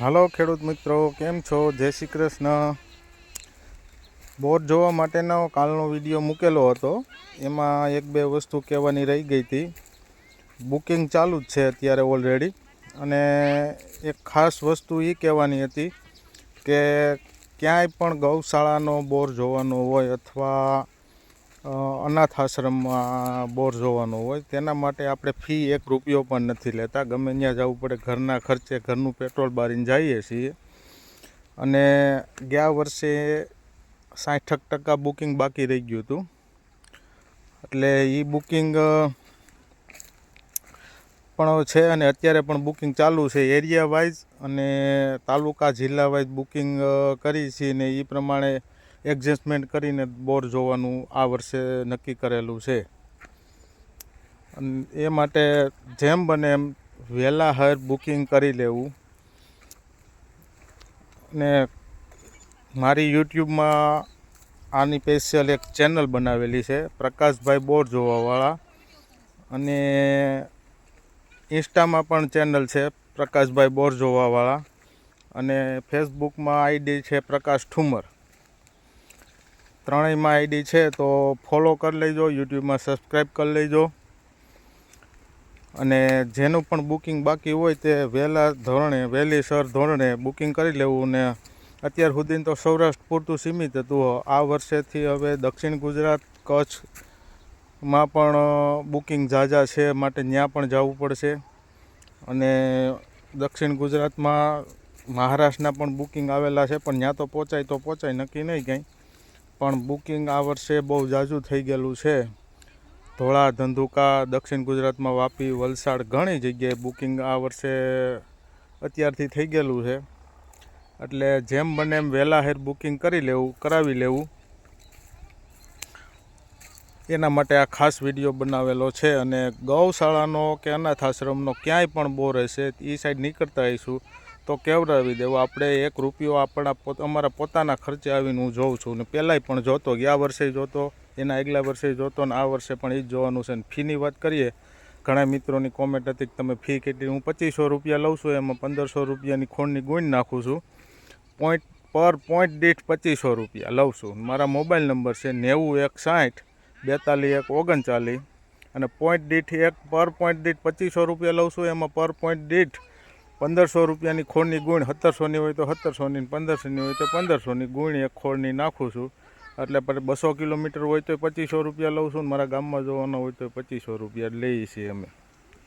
હાલો ખેડૂત મિત્રો, કેમ છો? જય શ્રી કૃષ્ણ. બોર જોવા માટેનો કાલનો વીડિયો મૂકેલો હતો. એમાં એક બે વસ્તુ કહેવાની રહી ગઈ હતી. બુકિંગ ચાલુ જ છે અત્યારે ઓલરેડી. અને એક ખાસ વસ્તુ એ કહેવાની હતી કે ક્યાંય પણ ગૌશાળાનો બોર જોવાનો હોય અથવા અનાથ આશ્રમમાં બોર જોવાનું હોય, તેના માટે આપણે ફી એક રૂપિયો પણ નથી લેતા. ગમે ત્યાં જવું પડે, ઘરના ખર્ચે ઘરનું પેટ્રોલ બારીને જઈએ છીએ. અને ગયા વર્ષે સાઠ ટકા બુકિંગ બાકી રહી ગયું હતું. એટલે એ બુકિંગ પણ છે અને અત્યારે પણ બુકિંગ ચાલુ છે એરિયા વાઇઝ અને તાલુકા જિલ્લા વાઇઝ બુકિંગ કરી છીએ ને એ પ્રમાણે એડજસ્ટમેન્ટ કરીને બોર જોવાનું આ વર્ષે નક્કી કરેલું છે. અને એ માટે જેમ બને એમ વહેલા હર બુકિંગ કરી લેવું. ને મારી યુટ્યુબમાં આની સ્પેશિયલ એક ચેનલ બનાવેલી છે, પ્રકાશભાઈ બોર જોવાવાળા. અને ઇન્સ્ટામાં પણ ચેનલ છે, પ્રકાશભાઈ બોર જોવાવાળા. અને ફેસબુકમાં આઈડી છે પ્રકાશ ઠુમર. ત્રણેયમાં આઈડી છે તો ફોલો કરી લેજો, યુટ્યુબમાં સબસ્ક્રાઈબ કરી લેજો. અને જેનું પણ બુકિંગ બાકી હોય તે વહેલા ધોરણે વહેલીસર ધોરણે બુકિંગ કરી લેવું ને અત્યાર સુધી તો સૌરાષ્ટ્ર પૂરતું સીમિત હતું. આ વર્ષેથી હવે દક્ષિણ ગુજરાત, કચ્છમાં પણ બુકિંગ ઝાઝા છે, માટે ત્યાં પણ જવું પડશે. અને દક્ષિણ ગુજરાતમાં મહારાષ્ટ્રના પણ બુકિંગ આવેલા છે, પણ ત્યાં તો પહોંચાય તો પહોંચાય, નક્કી નહીં કંઈ. પણ બુકિંગ આ વર્ષે બહુ ઝાઝું થઈ ગયેલું છે. ધોળા, ધંધુકા, દક્ષિણ ગુજરાતમાં વાપી, વલસાડ ઘણી જગ્યાએ બુકિંગ આ વર્ષે અત્યારથી થઈ ગયેલું છે. એટલે જેમ બને એમ વહેલા હેર બુકિંગ કરી લેવું, કરાવી લેવું. એના માટે આ ખાસ વીડિયો બનાવેલો છે અને ગૌશાળાનો કે અનાથ આશ્રમનો ક્યાંય પણ બોર હશે એ સાઈડ નીકળતા હઈશું તો કેવડાવી દેવો? આપણે એક રૂપિયો આપણા અમારા પોતાના ખર્ચે આવીને હું જોઉં છું. ને પહેલાંય પણ જોતો, ગયા વર્ષે જોતો, એના આગલા વર્ષે જોતો ને આ વર્ષે પણ એ જ જોવાનું છે. ને ફીની વાત કરીએ, ઘણા મિત્રોની કોમેન્ટ હતી કે તમે ફી કેટલી, હું પચીસો રૂપિયા લઉં છું, એમાં પંદરસો રૂપિયાની ખોણની ગુણ નાખું છું. પોઈન્ટ પર પોઈન્ટ દીઠ પચીસો રૂપિયા લઉં છું. મારા મોબાઈલ નંબર છે નેવું એક સાઠ, બેતાલીસ એક ઓગણચાલીસ. અને પોઈન્ટ દીઠ એક પર પોઈન્ટ દીઠ પચીસો રૂપિયા લઉં છું, એમાં પર પોઈન્ટ દીઠ પંદરસો રૂપિયાની ખોળની ગુણ સત્તરસોની હોય તો સત્તરસોની પંદરસોની હોય તો પંદરસોની ગુણ એક ખોળની નાખું છું. એટલે પછી બસો કિલોમીટર હોય તો પચીસો રૂપિયા લઉં છું ને મારા ગામમાં જવાનો હોય તો પચીસો રૂપિયા લઈએ છીએ અમે.